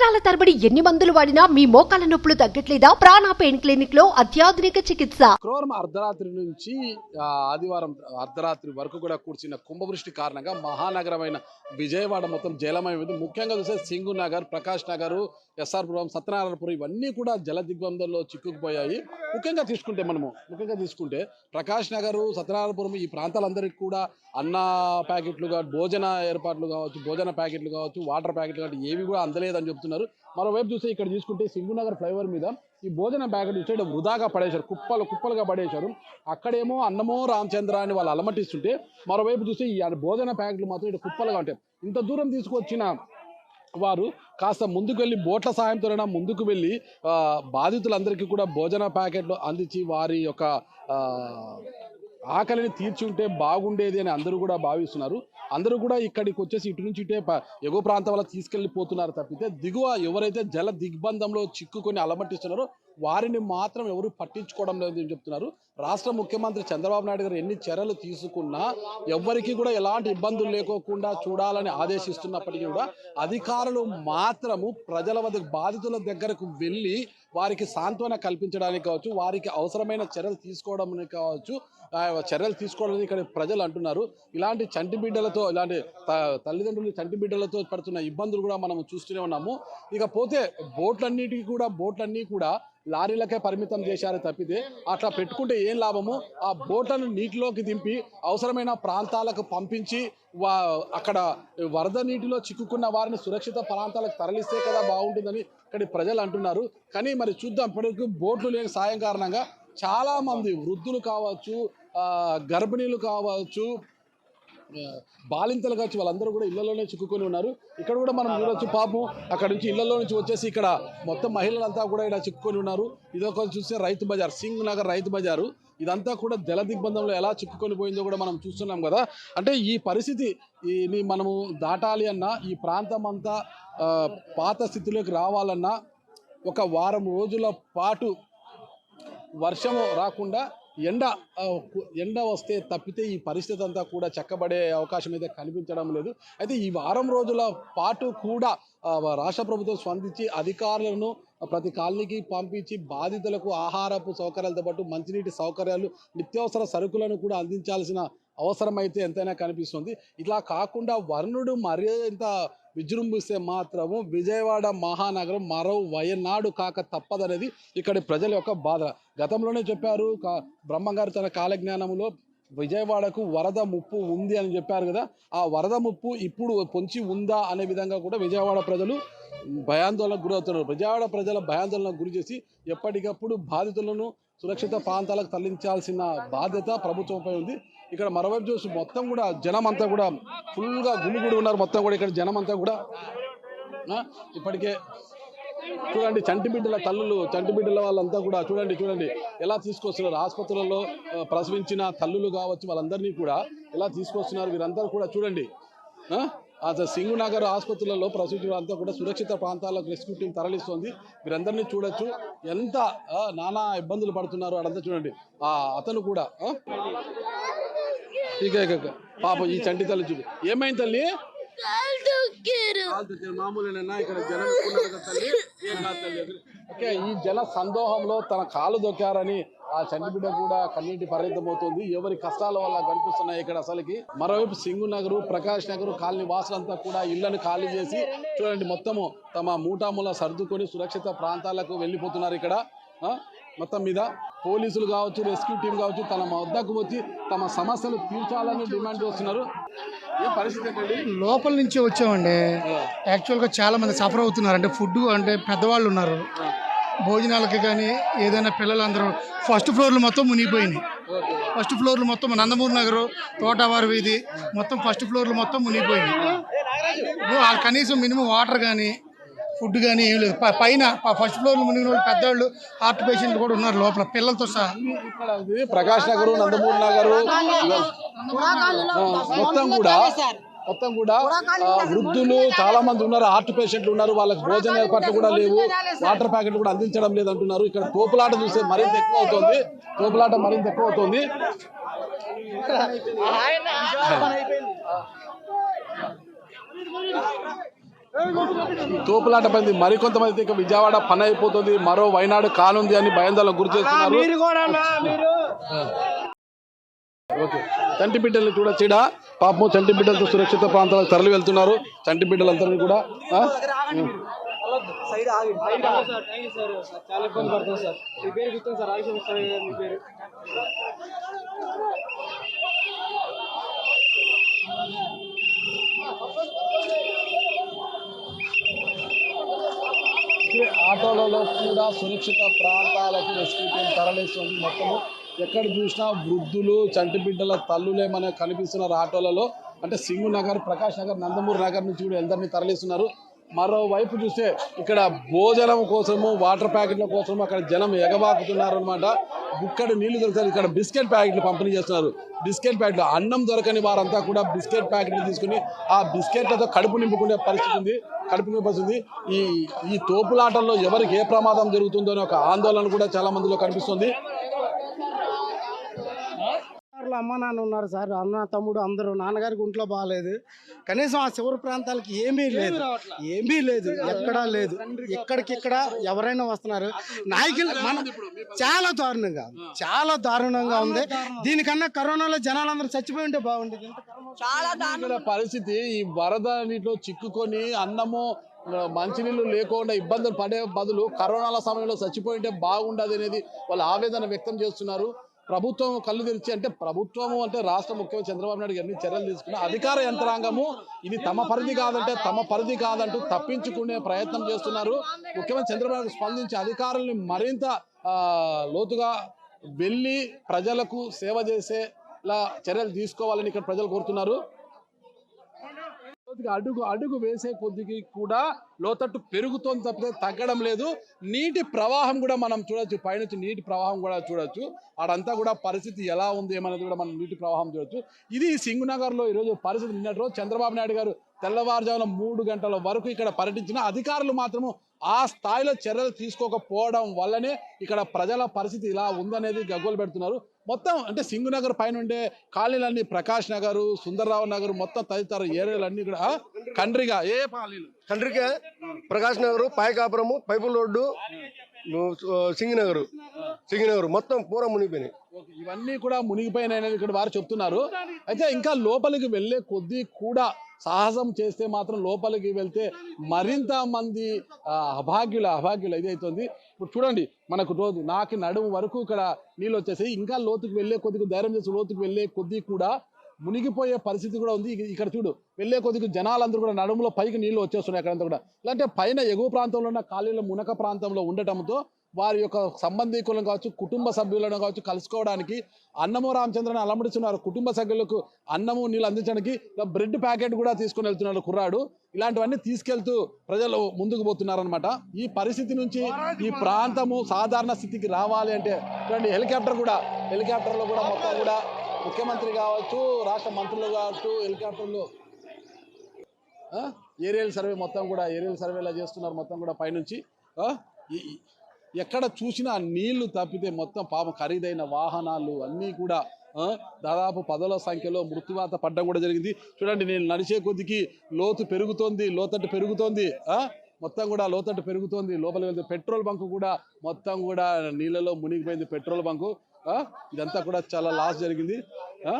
సంవత్సరాల తరబడి ఎన్ని మందులు వాడినా మీ మోకాల నొప్పులు తగ్గట్లేదా? ప్రాణ పెయిన్ క్లినిక్లో అత్యాధునిక చికిత్స. శుక్రవారం అర్ధరాత్రి నుంచి ఆదివారం అర్ధరాత్రి వరకు కూడా కూర్చున్న కుంభవృష్టి కారణంగా మహానగరమైన విజయవాడ మొత్తం జలమయమైంది ముఖ్యంగా చూస్తే సింగు నగర్ ప్రకాష్ నగర్ ఎస్ఆర్పురం సత్యనారాయణపురం ఇవన్నీ కూడా జల దిగ్బంధంలో చిక్కుకుపోయాయి. ముఖ్యంగా తీసుకుంటే మనము ముఖ్యంగా తీసుకుంటే ప్రకాష్ నగర్ సత్యనారాయణపురం ఈ ప్రాంతాలందరికీ కూడా అన్న ప్యాకెట్లు కావచ్చు భోజన ఏర్పాట్లు కావచ్చు భోజన ప్యాకెట్లు కావచ్చు వాటర్ ప్యాకెట్లు కావచ్చు ఏవి కూడా అందలేదని చెప్తున్నారు. మరోవైపు చూస్తే ఇక్కడ చూసుకుంటే సింగునగర్ ఫ్లైఓవర్ మీద ఈ భోజన ప్యాకెట్ చూస్తే వృధాగా పడేశారు. కుప్పలు కుప్పలుగా పడేశారు. అక్కడేమో అన్నమో రామచంద్ర అని వాళ్ళు అలమటిస్తుంటే మరోవైపు చూస్తే ఈ భోజన ప్యాకెట్లు మాత్రం ఇటు కుప్పలుగా ఉంటాయి. ఇంత దూరం తీసుకొచ్చిన వారు కాస్త ముందుకు వెళ్ళి బోట్ల సాయంతో ముందుకు వెళ్ళి బాధితులందరికీ కూడా భోజన ప్యాకెట్లు అందించి వారి యొక్క ఆకలిని తీర్చి ఉంటే బాగుండేది అని అందరూ కూడా భావిస్తున్నారు. అందరూ కూడా ఇక్కడికి వచ్చేసి ఇటు నుంచి ఇటే ఎగువ ప్రాంతం వల్ల తీసుకెళ్ళిపోతున్నారు తప్పితే దిగువ ఎవరైతే జల దిగ్బంధంలో చిక్కుకొని అలమటిస్తున్నారో వారిని మాత్రం ఎవరు పట్టించుకోవడం లేదని చెప్తున్నారు. రాష్ట్ర ముఖ్యమంత్రి చంద్రబాబు నాయుడు గారు ఎన్ని చర్యలు తీసుకున్నా ఎవ్వరికీ కూడా ఎలాంటి ఇబ్బందులు లేకోకుండా చూడాలని ఆదేశిస్తున్నప్పటికీ కూడా అధికారులు మాత్రము ప్రజల వద్ద బాధితుల దగ్గరకు వెళ్ళి వారికి సాంత్వన కల్పించడానికి కావచ్చు వారికి అవసరమైన చర్యలు తీసుకోవడం కావచ్చు చర్యలు తీసుకోవడానికి ఇక్కడ ప్రజలు అంటున్నారు. ఇలాంటి చంటి బిడ్డలతో ఇలాంటి తల్లిదండ్రులు చంటి బిడ్డలతో పడుతున్న ఇబ్బందులు కూడా మనం చూస్తూనే ఉన్నాము. ఇకపోతే బోట్లన్నిటికీ కూడా బోట్లన్నీ కూడా లారీలకే పరిమితం చేశారు తప్పితే అట్లా పెట్టుకుంటే లాభము? ఆ బోట్లను నీటిలోకి దింపి అవసరమైన ప్రాంతాలకు పంపించి వా అక్కడ వరద నీటిలో చిక్కుకున్న వారిని సురక్షిత ప్రాంతాలకు తరలిస్తే కదా బాగుంటుందని ఇక్కడ ప్రజలు అంటున్నారు. కానీ మరి చూద్దాం ఇప్పటివరకు బోట్లు లేని సాయం కారణంగా చాలామంది వృద్ధులు కావచ్చు గర్భిణీలు కావచ్చు బాలింతలు కావచ్చు వాళ్ళందరూ కూడా ఇళ్ళలోనే చిక్కుకొని ఉన్నారు. ఇక్కడ కూడా మనం చూడొచ్చు పాపం అక్కడ నుంచి ఇళ్ళలో నుంచి వచ్చేసి ఇక్కడ మొత్తం మహిళలంతా కూడా ఇక్కడ చిక్కుకొని ఉన్నారు. ఇదొక చూస్తే రైతు బజార్ సింగ్ నగర్ రైతు బజారు. ఇదంతా కూడా జల దిగ్బంధంలో ఎలా చిక్కుకొని పోయిందో కూడా మనం చూస్తున్నాం కదా. అంటే ఈ పరిస్థితి ఈ మనము దాటాలి అన్నా ఈ ప్రాంతం అంతా పాత స్థితిలోకి రావాలన్నా ఒక వారం రోజుల పాటు వర్షము రాకుండా ఎండ ఎండ వస్తే తప్పితే ఈ పరిస్థితి అంతా కూడా చక్కబడే అవకాశం అయితే కనిపించడం లేదు. అయితే ఈ వారం రోజుల పాటు కూడా రాష్ట్ర ప్రభుత్వం స్పందించి అధికారులను ప్రతి కాలనీకి పంపించి బాధితులకు ఆహారపు సౌకర్యాలతో పాటు మంచినీటి సౌకర్యాలు నిత్యావసర సరుకులను కూడా అందించాల్సిన అవసరం అయితే ఎంతైనా కనిపిస్తుంది. ఇట్లా కాకుండా వర్ణుడు మరింత విజృంభిస్తే మాత్రము విజయవాడ మహానగరం మరో వయనాడు కాక తప్పదనేది ఇక్కడి ప్రజల యొక్క బాధ. గతంలోనే చెప్పారు కా- బ్రహ్మంగారు తన కాలజ్ఞానంలో విజయవాడకు వరద ముప్పు ఉంది అని చెప్పారు కదా ఆ వరద ముప్పు ఇప్పుడు పొంచి ఉందా అనే విధంగా కూడా విజయవాడ ప్రజలు భయాందోళనకు గురవుతున్నారు. ప్రజావాడ ప్రజల భయాందోళనకు గురి చేసి ఎప్పటికప్పుడు బాధితులను సురక్షిత ప్రాంతాలకు తరలించాల్సిన బాధ్యత ప్రభుత్వంపై ఉంది. ఇక్కడ మరోవైపు చూసి మొత్తం కూడా జనం అంతా కూడా ఫుల్గా గుమిగుడి ఉన్నారు. మొత్తం కూడా ఇక్కడ జనం అంతా కూడా ఇప్పటికే చూడండి చంటి బిడ్డల తల్లులు చంటి బిడ్డల వాళ్ళంతా కూడా చూడండి చూడండి ఎలా తీసుకొస్తున్నారు. ఆసుపత్రులలో ప్రసవించిన తల్లులు కావచ్చు వాళ్ళందరినీ కూడా ఎలా తీసుకొస్తున్నారు. వీరందరూ కూడా చూడండి. ఆ? అసలు సింగు నగర్ ఆసుపత్రులలో ప్రసవించిన అంతా కూడా సురక్షిత ప్రాంతాలకు రెస్క్యూ టీం తరలిస్తోంది. వీరందరినీ చూడొచ్చు. ఎంత నానా ఇబ్బందులు పడుతున్నారు అదంతా చూడండి. ఆ అతను కూడా? ఇక ఇక. పాపం ఈ చంటి తల్లి చూడు. ఏమైంది తల్లి? ఇక్కడ జనం తల్లి. ఓకే ఈ జన సందోహంలో తన కాలు దొక్కారని ఆ చంటి బిడ్డ కూడా కన్నీటి పరిమితమవుతుంది. ఎవరి కష్టాల వల్ల కనిపిస్తున్నాయి ఇక్కడ అసలుకి. మరోవైపు సింగు నగరు ప్రకాష్ నగరు కాలనీ వాసులంతా కూడా ఇళ్ళను ఖాళీ చేసి చూడండి మొత్తము తమ మూటాముల సర్దుకొని సురక్షిత ప్రాంతాలకు వెళ్ళిపోతున్నారు ఇక్కడ. ఆ? మొత్తం మీద పోలీసులు కావచ్చు రెస్క్యూ టీం కావచ్చు తమ వద్దకు వచ్చి తమ సమస్యలు తీర్చాలని డిమాండ్ చేస్తున్నారు. ఏం పరిస్థితి ఏంటండి? లోపల నుంచి వచ్చామండి. యాక్చువల్గా చాలా మంది సఫర్ అవుతున్నారు. అంటే ఫుడ్ అంటే పెద్దవాళ్ళు ఉన్నారు. భోజనాలకి కానీ ఏదైనా పిల్లలందరూ ఫస్ట్ ఫ్లోర్లు మొత్తం మునిగిపోయినాయి. ఫస్ట్ ఫ్లోర్లు మొత్తం నందమూరి నగరు తోటవారి వీధి మొత్తం ఫస్ట్ ఫ్లోర్లు మొత్తం మునిగిపోయినాయి. ఆ కనీసం మినిమం వాటర్ కానీ ఫుడ్ కానీ ఏం లేదు. పైన ఫస్ట్ ఫ్లోర్లు మునిగిన వాళ్ళు పెద్దవాళ్ళు హార్ట్ పేషెంట్లు కూడా ఉన్నారు లోపల పిల్లలతో సహా. ప్రకాష్ నగరు నందమూరి నగరు మొత్తం కూడా మొత్తం కూడా వృద్ధులు చాలా మంది ఉన్నారు హార్ట్ పేషెంట్లు ఉన్నారు వాళ్ళకి భోజన ఏర్పాట్లు కూడా లేవు వాటర్ ప్యాకెట్లు కూడా అందించడం లేదు అంటున్నారు ఇక్కడ తోపులాట చూస్తే మరింత ఎక్కువ అవుతుంది తోపులాట మరింత ఎక్కువ అవుతుంది తోపులాట పడింది మరికొంతమంది ఇక విజయవాడ పని అయిపోతుంది. మరో వైనాడు కానుంది అని భయాందోళన గురి చేస్తున్నారు మీరు కూడా అన్నా, మీరు ఓకే చంటి బిడ్డలు ఈడ పాపము చంటి బిడ్డలతో సురక్షిత ప్రాంతాలకు తరలి వెళ్తున్నారు. చంటి బిడ్డలందరినీ కూడా ఆటోలలో కూడా సురక్షిత ప్రాంతాలకు తరలిస్తుంది మొత్తము. ఎక్కడ చూసినా వృద్ధులు చంటి బిడ్డల తల్లులే మనకు కనిపిస్తున్నారు ఆటోలలో. అంటే సింగు నగర్ ప్రకాష్ నగర్ నందమూరి నగర్ నుంచి కూడా ఎందరిని తరలిస్తున్నారు. మరోవైపు చూస్తే ఇక్కడ భోజనం కోసము వాటర్ ప్యాకెట్ల కోసము అక్కడ జనం ఎగబాకుతున్నారు అనమాట ఇక్కడ నీళ్ళు దొరుకుతారు ఇక్కడ బిస్కెట్ ప్యాకెట్లు పంపిణీ చేస్తున్నారు. బిస్కెట్ ప్యాకెట్లు అన్నం దొరకని వారంతా కూడా బిస్కెట్ ప్యాకెట్లు తీసుకుని ఆ బిస్కెట్లతో కడుపు నింపుకునే పరిస్థితి ఉంది కడుపు నింపస్తుంది ఈ ఈ తోపులాటల్లో ఎవరికి ఏ ప్రమాదం జరుగుతుందో అనే ఒక ఆందోళన కూడా చాలా మందిలో కనిపిస్తుంది. సార్లు అమ్మ నాన్న ఉన్నారు సార్ అన్న తమ్ముడు అందరూ నాన్నగారికి ఒంట్లో బాగాలేదు కనీసం ఆ చివరి ప్రాంతాలకి ఏమీ లేదు. ఏమీ లేదు ఎక్కడా లేదు. ఎక్కడికిక్కడ ఎవరైనా వస్తున్నారు. నాయకులు మన చాలా దారుణంగా చాలా దారుణంగా ఉంది. దీనికన్నా కరోనాలో జనాలందరూ చచ్చిపోయి ఉంటే బాగుండేది. ఇక్కడ పరిస్థితి ఈ వరద నీటిలో చిక్కుకొని అన్నము మంచినీళ్ళు లేకుండా ఇబ్బందులు పడే బదులు కరోనాల సమయంలో చచ్చిపోయింటే బాగుండదు అనేది వాళ్ళు ఆవేదన వ్యక్తం చేస్తున్నారు. ప్రభుత్వం కళ్ళు తెరిచి అంటే ప్రభుత్వము అంటే రాష్ట్ర ముఖ్యమంత్రి చంద్రబాబు నాయుడు గారిని చర్యలు తీసుకున్న అధికార యంత్రాంగము. ఇది తమ పరిధి కాదంటే తమ పరిధి కాదంటూ తప్పించుకునే ప్రయత్నం చేస్తున్నారు. ముఖ్యమంత్రి చంద్రబాబు స్పందించి అధికారుల్ని మరింత లోతుగా వెళ్ళి ప్రజలకు సేవ చేసేలా చర్యలు తీసుకోవాలని ఇక్కడ ప్రజలు కోరుతున్నారు. అడుగు అడుగు వేసే కొద్దికి కూడా లోతట్టు పెరుగుతోంది తప్పితే తగ్గడం లేదు. నీటి ప్రవాహం కూడా మనం చూడొచ్చు. పైనుంచి నీటి ప్రవాహం కూడా చూడొచ్చు. ఆడంతా కూడా పరిస్థితి ఎలా ఉంది ఏమనేది కూడా మనం నీటి ప్రవాహం చూడొచ్చు. ఇది సింగునగర్లో ఈరోజు పరిస్థితి నిన్నటి రోజు చంద్రబాబు నాయుడు గారు తెల్లవారుజామున మూడు గంటల వరకు ఇక్కడ పర్యటించిన అధికారులు మాత్రము ఆ స్థాయిలో చర్యలు తీసుకోకపోవడం వల్లనే ఇక్కడ ప్రజల పరిస్థితి ఇలా ఉందనేది గగ్గోలు పెడుతున్నారు. మొత్తం అంటే సింగునగర్ పైన ఉండే కాలనీలన్నీ ప్రకాష్ నగర్ సుందరరావు నగర్ మొత్తం తదితర ఏరియాలన్నీ కూడా కండ్రిగా ఏ కాలనీలు కండ్రిగా ప్రకాష్ నగర్ పాయకాపురము పైపుల్ రోడ్డు సింగినగర్ సింగినగర్ మొత్తం పూర మునిగిపోయినాయి. ఇవన్నీ కూడా మునిగిపోయినాయని ఇక్కడ వారు చెప్తున్నారు. అయితే ఇంకా లోపలికి వెళ్ళే కొద్దీ కూడా సాహసం చేస్తే మాత్రం లోపలికి వెళ్తే మరింత మంది అభాగ్యుల అభాగ్యులు ఇదైతుంది. ఇప్పుడు చూడండి మనకు రోజు నాకు నడుము వరకు ఇక్కడ నీళ్ళు వచ్చేసాయి. ఇంకా లోతుకు వెళ్ళే కొద్దిగా ధైర్యం చేసి లోతుకు వెళ్ళే కొద్దీ కూడా మునిగిపోయే పరిస్థితి కూడా ఉంది. ఇక్కడ చూడు వెళ్ళే కొద్దిగా జనాలందరూ కూడా నడుములో పైకి నీళ్ళు వచ్చేస్తున్నాయి అక్కడంతా కూడా. ఇలాంటి పైన ఎగువ ప్రాంతంలో ఉన్న ఖాళీల మునక ప్రాంతంలో ఉండటంతో వారి యొక్క సంబంధికులను కావచ్చు కుటుంబ సభ్యులను కావచ్చు కలుసుకోవడానికి అన్నము రామచంద్రని అలమడిస్తున్నారు. కుటుంబ సభ్యులకు అన్నము నీళ్ళు అందించడానికి బ్రెడ్ ప్యాకెట్ కూడా తీసుకుని వెళ్తున్నాడు కుర్రాడు. ఇలాంటివన్నీ తీసుకెళ్తూ ప్రజలు ముందుకు పోతున్నారనమాట ఈ పరిస్థితి నుంచి ఈ ప్రాంతము సాధారణ స్థితికి రావాలి అంటే చూడండి హెలికాప్టర్ కూడా హెలికాప్టర్లో కూడా మొత్తం కూడా ముఖ్యమంత్రి కావచ్చు రాష్ట్ర మంత్రులు కావచ్చు హెలికాప్టర్లు ఏరియల్ సర్వే మొత్తం కూడా ఏరియల్ సర్వేలా చేస్తున్నారు మొత్తం కూడా పైనుంచి. ఎక్కడ చూసినా నీళ్ళు తప్పితే మొత్తం పాపం ఖరీదైన వాహనాలు అన్నీ కూడా దాదాపు పదల సంఖ్యలో మృత్యువాత పడ్డం కూడా జరిగింది చూడండి నేను నడిచే కొద్దికి లోతు పెరుగుతోంది లోతట్టు పెరుగుతోంది ఆ? మొత్తం కూడా లోతట్టు పెరుగుతోంది లోపలికి వెళ్తే పెట్రోల్ బంకు కూడా మొత్తం కూడా నీళ్ళలో మునిగిపోయింది పెట్రోల్ బంకు ఇదంతా కూడా చాలా లాస్ జరిగింది ఆ?